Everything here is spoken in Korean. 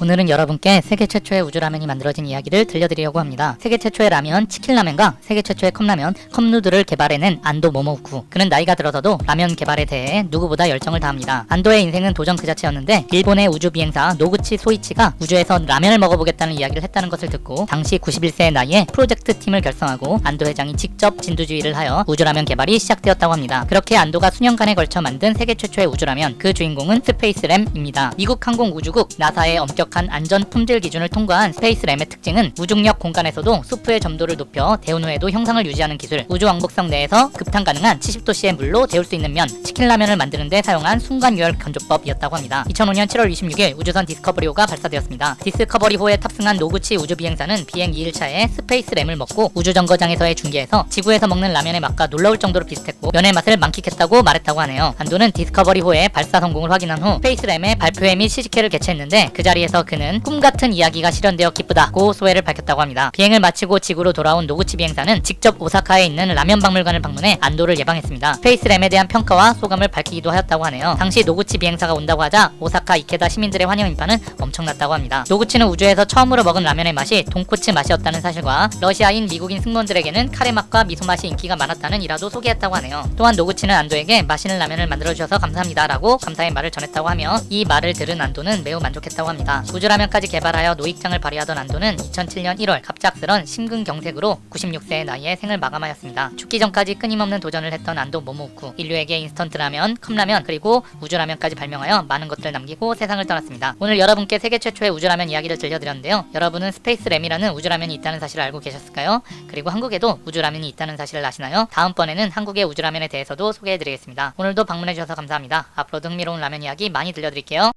오늘은 여러분께 세계 최초의 우주라면이 만들어진 이야기를 들려드리려고 합니다. 세계 최초의 라면 치킨라면과 세계 최초의 컵라면 컵누들을 개발해낸 안도 모모우쿠. 그는 나이가 들어서도 라면 개발에 대해 누구보다 열정을 다합니다. 안도의 인생은 도전 그 자체였는데 일본의 우주 비행사 노구치 소이치가 우주에서 라면을 먹어보겠다는 이야기를 했다는 것을 듣고 당시 91세의 나이에 프로젝트 팀을 결성하고 안도 회장이 직접 진두지휘를 하여 우주라면 개발이 시작되었다고 합니다. 그렇게 안도가 수년간에 걸쳐 만든 세계 최초의 우주라면 그 주인공은 스페이스램입니다. 미국 항공우주국 나사의 엄격 한 안전 품질 기준을 통과한 스페이스램의 특징은 무중력 공간에서도 수프의 점도를 높여 데운 후에도 형상을 유지하는 기술, 우주 왕복성 내에서 급탕 가능한 70도씨의 물로 데울 수 있는 면, 치킨 라면을 만드는 데 사용한 순간 유혈 건조법이었다고 합니다. 2005년 7월 26일 우주선 디스커버리호가 발사되었습니다. 디스커버리호에 탑승한 노구치 우주 비행사는 비행 2일차에 스페이스램을 먹고 우주 정거장에서의 중계에서 지구에서 먹는 라면의 맛과 놀라울 정도로 비슷했고 면의 맛을 만끽했다고 말했다고 하네요. 안도는 디스커버리호의 발사 성공을 확인한 후 스페이스램의 발표회 및 시식회를 개최했는데 그 자리에 서 그는 꿈 같은 이야기가 실현되어 기쁘다고 소회를 밝혔다고 합니다. 비행을 마치고 지구로 돌아온 노구치 비행사는 직접 오사카에 있는 라면 박물관을 방문해 안도를 예방했습니다. 스페이스램에 대한 평가와 소감을 밝히기도 하였다고 하네요. 당시 노구치 비행사가 온다고 하자 오사카 이케다 시민들의 환영 인파는 엄청났다고 합니다. 노구치는 우주에서 처음으로 먹은 라면의 맛이 돈코츠 맛이었다는 사실과 러시아인 미국인 승무원들에게는 카레 맛과 미소 맛이 인기가 많았다는 일화도 소개했다고 하네요. 또한 노구치는 안도에게 맛있는 라면을 만들어 주셔서 감사합니다라고 감사의 말을 전했다고 하며 이 말을 들은 안도는 매우 만족했다고 합니다. 우주라면까지 개발하여 노익장을 발휘하던 안도는 2007년 1월 갑작스런 심근경색으로 96세의 나이에 생을 마감하였습니다. 죽기 전까지 끊임없는 도전을 했던 안도 모모우쿠 인류에게 인스턴트 라면, 컵라면 그리고 우주라면까지 발명하여 많은 것들을 남기고 세상을 떠났습니다. 오늘 여러분께 세계 최초의 우주라면 이야기를 들려드렸는데요. 여러분은 스페이스램이라는 우주라면이 있다는 사실을 알고 계셨을까요? 그리고 한국에도 우주라면이 있다는 사실을 아시나요? 다음번에는 한국의 우주라면에 대해서도 소개해드리겠습니다. 오늘도 방문해주셔서 감사합니다. 앞으로도 흥미로운 라면 이야기 많이 들려드릴게요.